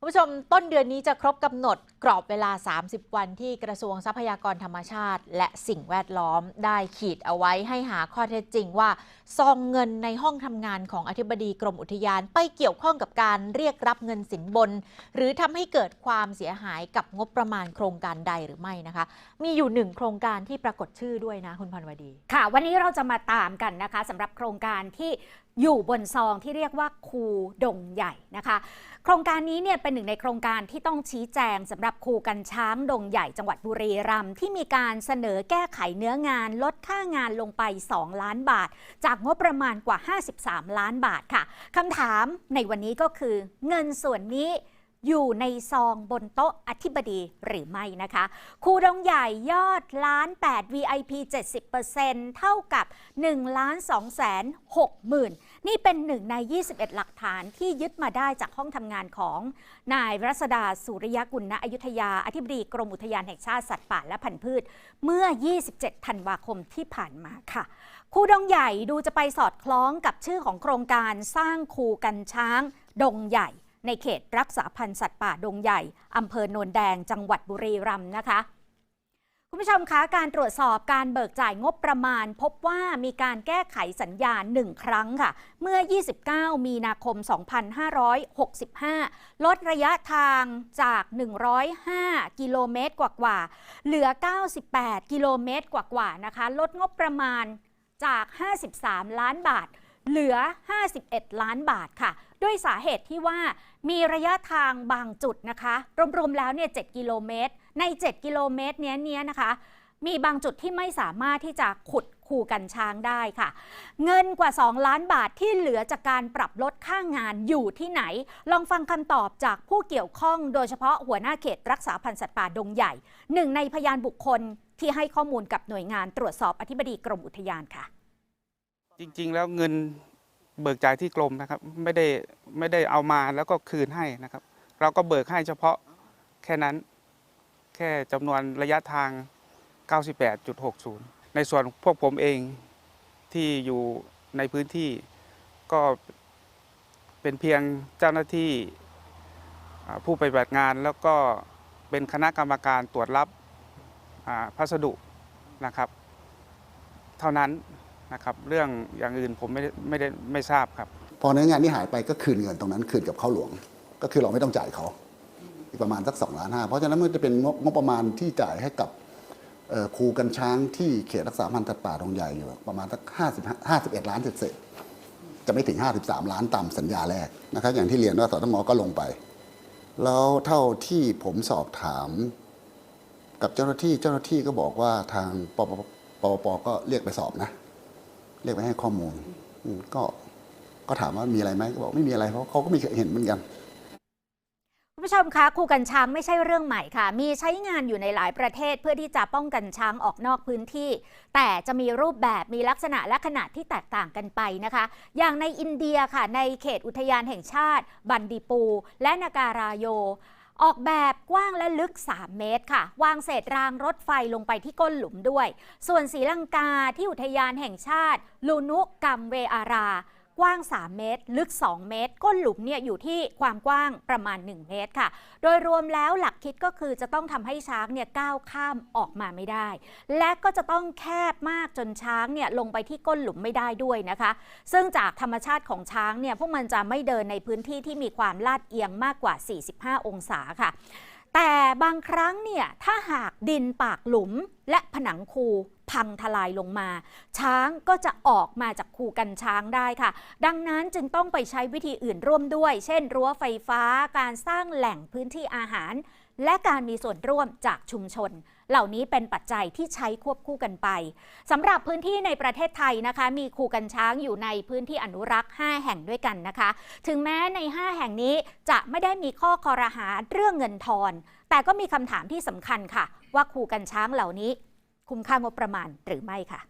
ผู้ชมต้นเดือนนี้จะครบกำหนดกรอบเวลา 30 วันที่กระทรวงทรัพยากรธรรมชาติ และสิ่งแวดล้อมได้ขีดเอาไว้ให้หาข้อเท็จจริงว่าซองเงินในห้องทำงานของอธิบดีกรมอุทยานไปเกี่ยวข้องกับการเรียกรับเงินสินบน หรือทำให้เกิดความเสียหายกับงบประมาณโครงการใดหรือไม่นะคะ มีอยู่หนึ่งโครงการที่ปรากฏชื่อด้วยนะคุณพันวดี ค่ะ วันนี้เราจะมาตามกันนะคะสำหรับโครงการที่อยู่บนซองที่เรียกว่าคูดงใหญ่นะคะ โครงการนี้เนี่ยเป็นหนึ่งในโครงการที่ต้องชี้แจงสำหรับคูกันช้างดงใหญ่จังหวัดบุรีรัมย์ที่มีการเสนอแก้ไขเนื้องานลดค่างานลงไป 2 ล้านบาท จากงบประมาณกว่า 53 ล้านบาทค่ะคำถามในวันนี้ก็คือ เงินส่วนนี้อยู่ในซองบนโต๊ะอธิบดีหรือไม่นะคะ คูดงใหญ่ยอดล้าน8 VIP 70%เท่ากับ1ล้าน2แสน6หมื่น นี่เป็นหนึ่งใน 21 หลักฐานที่ยึดมาได้จากห้องทำงานของนายรัศดาสุริยกุลณอยุธยา อธิบดีกรมอุทยานแห่งชาติสัตว์ป่าและพันธุ์พืช เมื่อ 27 ธันวาคมที่ผ่านมาค่ะ คูดงใหญ่ดูจะไปสอดคล้องกับชื่อของโครงการสร้างคูกันช้าง ดงใหญ่ในเขตรักษาพันธุ์สัตว์ป่าดงใหญ่อำเภอโนนแดง จังหวัดบุรีรัมย์นะคะ คุณผู้ชมคะการตรวจสอบการเบิกจ่ายงบประมาณ พบว่ามีการแก้ไขสัญญาหนึ่งครั้งค่ะ เมื่อ 29 มีนาคม 2565 ลดระยะทางจาก 105 กิโลเมตรกว่าๆเหลือ 98 กิโลเมตรกว่าๆนะคะ ลดงบประมาณจาก 53 ล้านบาท เหลือ 51 ล้านบาทค่ะ ด้วยสาเหตุที่ว่ามีระยะทางบางจุดนะคะ รวมๆแล้วเนี่ย 7 กิโลเมตร ใน 7 กิโลเมตรเนี้ยเนี้ยนะคะ มีบางจุดที่ไม่สามารถที่จะขุดคูกันช้างได้ค่ะ เงินกว่า 2 ล้านบาทที่เหลือจากการปรับลดค่างานอยู่ที่ไหน ลองฟังคำตอบจากผู้เกี่ยวข้อง โดยเฉพาะหัวหน้าเขตรักษาพันธุ์สัตว์ป่าดงใหญ่ หนึ่งในพยานบุคคลที่ให้ข้อมูลกับหน่วยงานตรวจสอบอธิบดีกรมอุทยานค่ะ จริง ๆ แล้วเงินเบิกจ่ายที่กรมนะครับ ไม่ได้ไม่ได้เอามาแล้วก็คืนให้นะครับ เราก็เบิกให้เฉพาะแค่นั้น แค่จำนวนระยะทาง 98.60 ในส่วนพวกผมเองที่อยู่ในพื้นที่ก็เป็นเพียงเจ้าหน้าที่ผู้ปฏิบัติงานแล้วก็เป็นคณะกรรมการตรวจรับอ่าพัสดุนะครับ เท่านั้นนะครับเรื่องอย่างอื่นผมไม่ได้ไม่ได้ไม่ทราบครับ พอเนื้องานที่หายไปก็คืนเงินตรงนั้นคืนกับเขาหลวง ก็คือเราไม่ต้องจ่ายเขา อีกประมาณสักสองล้านห้าเพราะฉะนั้นมันจะเป็นงบงบประมาณที่จ่ายให้กับครูกันช้างที่เขตรักษาพันธุ์สัตว์ป่าตรงใหญ่อยู่ประมาณสักห้าสิบห้าสิบเอ็ดล้านเศษจะไม่ถึง 53 ล้านตามสัญญาแรกนะครับอย่างที่เรียนว่าสตมก็ลงไป แล้วเท่าที่ผมสอบถาม กับเจ้าหน้าที่เจ้าหน้าที่ก็บอกว่าทางปปปปปก็เรียกไปสอบนะ เรียกไปให้ข้อมูลก็ก็ถามว่ามีอะไรไหมก็บอกไม่มีอะไรเพราะเขาก็มีเห็นเหมือนกัน ผู้ชมคะคูกันช้างไม่ใช่เรื่องใหม่ค่ะ มีใช้งานอยู่ในหลายประเทศเพื่อที่จะป้องกันช้างออกนอกพื้นที่ แต่จะมีรูปแบบมีลักษณะและขนาดที่แตกต่างกันไปนะคะ อย่างในอินเดียค่ะ ในเขตอุทยานแห่งชาติ บันดีปู และนาการาโย ออกแบบกว้างและลึก 3 เมตรค่ะ วางเศษรางรถไฟลงไปที่ก้นหลุมด้วย ส่วนศรีลังกาที่อุทยานแห่งชาติลูนุกัมเวอารา กว้าง 3 เมตร ลึก 2 เมตร ก้นหลุมเนี่ยอยู่ที่ความกว้างประมาณ 1 เมตรค่ะ โดยรวมแล้วหลักคิดก็คือจะต้องทำให้ช้างเนี่ยก้าวข้ามออกมาไม่ได้ และก็จะต้องแคบมากจนช้างเนี่ยลงไปที่ก้นหลุมไม่ได้ด้วยนะคะ ซึ่งจากธรรมชาติของช้างเนี่ยพวกมันจะไม่เดินในพื้นที่ที่มีความลาดเอียงมากกว่า 45 องศาค่ะแต่บางครั้งเนี่ยถ้าหากดินปากหลุมและผนังคู พังทลายลงมา ช้างก็จะออกมาจากคูกันช้างได้ค่ะ ดังนั้นจึงต้องไปใช้วิธีอื่นร่วมด้วย เช่น รั้วไฟฟ้าการสร้างแหล่งพื้นที่อาหาร และการมีส่วนร่วมจากชุมชน เหล่านี้เป็นปัจจัยที่ใช้ควบคู่กันไปสำหรับพื้นที่ในประเทศไทยนะคะ มีคูกันช้างอยู่ในพื้นที่อนุรักษ์ 5 แห่งด้วยกันนะคะ ถึงแม้ใน 5 แห่งนี้จะไม่ได้มีข้อคอรหาเรื่องเงินทอนแต่ก็มีคำถามที่สำคัญค่ะ ว่าคูกันช้างเหล่านี้ คุ้มค่างบประมาณหรือไม่ค่ะ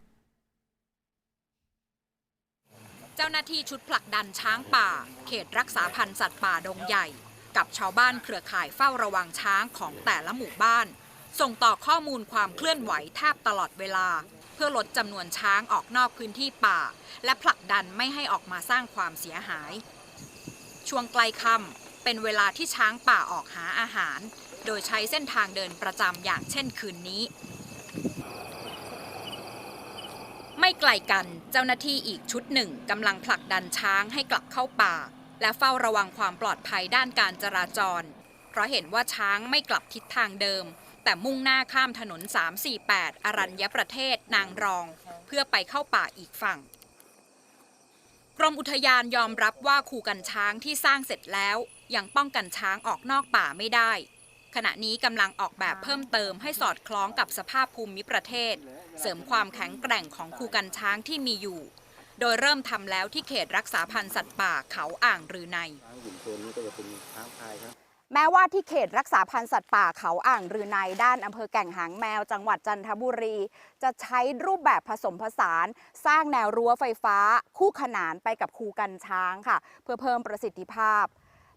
เจ้าหน้าที่ชุดผลักดันช้างป่า เขตรักษาพันธุ์สัตว์ป่าดงใหญ่ กับชาวบ้านเครือข่ายเฝ้าระวังช้างของแต่ละหมู่บ้าน ส่งต่อข้อมูลความเคลื่อนไหวแทบตลอดเวลา เพื่อลดจำนวนช้างออกนอกพื้นที่ป่า และผลักดันไม่ให้ออกมาสร้างความเสียหาย ช่วงใกล้ค่ำเป็นเวลาที่ช้างป่าออกหาอาหาร โดยใช้เส้นทางเดินประจำอย่างเช่นคืนนี้ ไกลกัน เจ้าหน้าที่อีกชุดหนึ่งกำลังผลักดันช้างให้กลับเข้าป่า และเฝ้าระวังความปลอดภัยด้านการจราจร เพราะเห็นว่าช้างไม่กลับทิศทางเดิม แต่มุ่งหน้าข้ามถนน 348 อรัญญประเทศนางรอง เพื่อไปเข้าป่าอีกฝั่ง กรมอุทยานยอมรับว่าคูกันช้างที่สร้างเสร็จแล้ว ยังป้องกันช้างออกนอกป่าไม่ได้ ขณะนี้กำลังออกแบบเพิ่มเติมให้สอดคล้องกับสภาพภูมิประเทศ เสริมความแข็งแกร่งของคูกันช้างที่มีอยู่ โดยเริ่มทำแล้วที่เขตรักษาพันธุ์สัตว์ป่าเขาอ่างรือในแม้ว่าที่เขตรักษาพันธุ์สัตว์ป่าเขาอ่างรือในด้านอำเภอแก่งหางแมวจังหวัดจันทบุรี จะใช้รูปแบบผสมผสาน สร้างแนวรั้วไฟฟ้า คู่ขนานไปกับคูกันช้างค่ะ เพื่อเพิ่มประสิทธิภาพ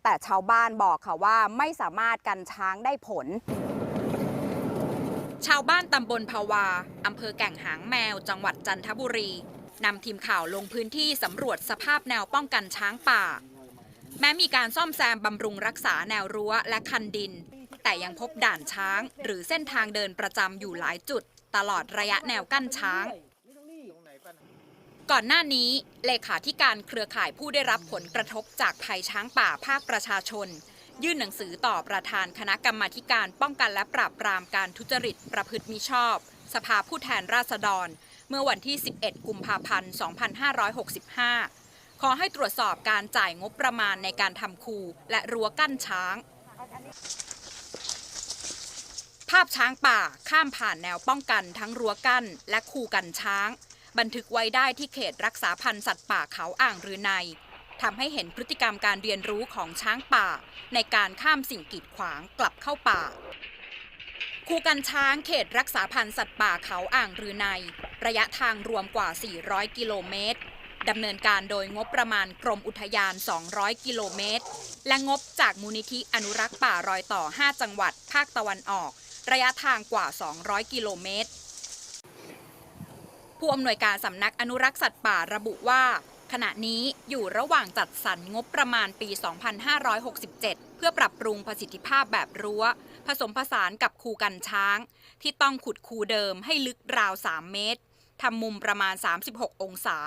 แต่ชาวบ้านบอกค่ะว่าไม่สามารถกันช้างได้ผล ชาวบ้านตำบลภาวา อำเภอแก่งหางแมว จังหวัดจันทบุรี นำทีมข่าวลงพื้นที่สำรวจสภาพแนวป้องกันช้างป่า แม้มีการซ่อมแซมบำรุงรักษาแนวรั้วและคันดิน แต่ยังพบด่านช้าง หรือเส้นทางเดินประจำอยู่หลายจุด ตลอดระยะแนวกั้นช้าง ก่อนหน้านี้เลขาธิการเครือข่ายผู้ได้รับผลกระทบจากภัยช้างป่าภาคประชาชน ยื่นหนังสือต่อประธานคณะกรรมาการป้องกันและปราบปรามการทุจริตประพฤติมิชอบ สภาผู้แทนราษฎร เมื่อวันที่ 11 กุมภาพันธ์ 2565 ขอให้ตรวจสอบการจ่ายงบประมาณในการทำคูและรั้วกั้นช้าง ภาพช้างป่าข้ามผ่านแนวป้องกันทั้งรั้วกั้นและคูกันช้าง บันทึกไว้ได้ที่เขตรักษาพันธุ์สัตว์ป่าเขาอ่างรือใน ทำให้เห็นพฤติกรรมการเรียนรู้ของช้างป่า ในการข้ามสิ่งกีดขวางกลับเข้าป่า คูกันช้างเขตรักษาพันธุ์สัตว์ป่าเขาอ่างรือใน ระยะทางรวมกว่า 400 กิโลเมตรดำเนินการโดยงบประมาณกรมอุทยาน 200 กิโลเมตร และงบจากมูลนิธิอนุรักษ์ป่ารอยต่อ 5 จังหวัด ภาคตะวันออก ระยะทางกว่า 200 กิโลเมตร ผู้อำนวยการสำนักอนุรักษ์สัตว์ป่าระบุว่า ขณะนี้อยู่ระหว่างจัดสรรงบประมาณปี 2567 เพื่อปรับปรุงประสิทธิภาพแบบรั้ว ผสมผสานกับคูกันช้าง ที่ต้องขุดคูเดิมให้ลึกราว 3 เมตรทำมุมประมาณ 36 องศา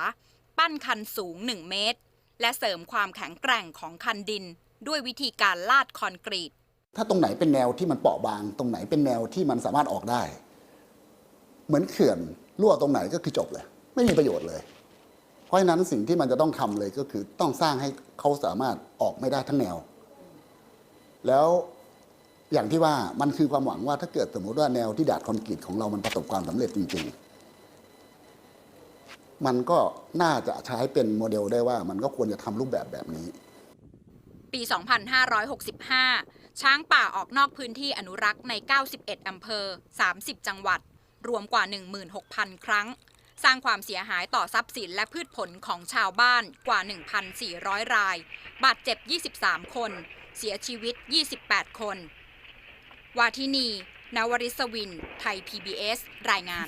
ปั้นคันสูง 1 เมตร และเสริมความแข็งแกร่งของคันดิน ด้วยวิธีการลาดคอนกรีต ถ้าตรงไหนเป็นแนวที่มันเปราะบาง ตรงไหนเป็นแนวที่มันสามารถออกได้ เหมือนเขื่อนรั่วตรงไหนก็คือจบเลย ไม่มีประโยชน์เลย ราะฉะนั้นสิ่งที่มันจะต้องทำเลยก็คือต้องสร้างให้เขาสามารถออกไม่ได้ทั้งแนว แล้วอย่างที่ว่ามันคือความหวังว่าถ้าเกิดสมมติว่าแนวที่ดาดคอนกรีตของเรามันประสบความสำเร็จจริง ๆ มันก็น่าจะใช้เป็นโมเดลได้ว่า มันก็ควรจะทำรูปแบบแบบนี้ ปี 2565 ช้างป่าออกนอกพื้นที่อนุรักษ์ใน 91 อำเภอ 30 จังหวัด รวมกว่า 16,000 ครั้ง สร้างความเสียหายต่อทรัพย์สินและพืชผลของชาวบ้านกว่า 1,400 ราย บาดเจ็บ 23 คน เสียชีวิต 28 คน วาทินี นวริศวิน ไทย PBS รายงาน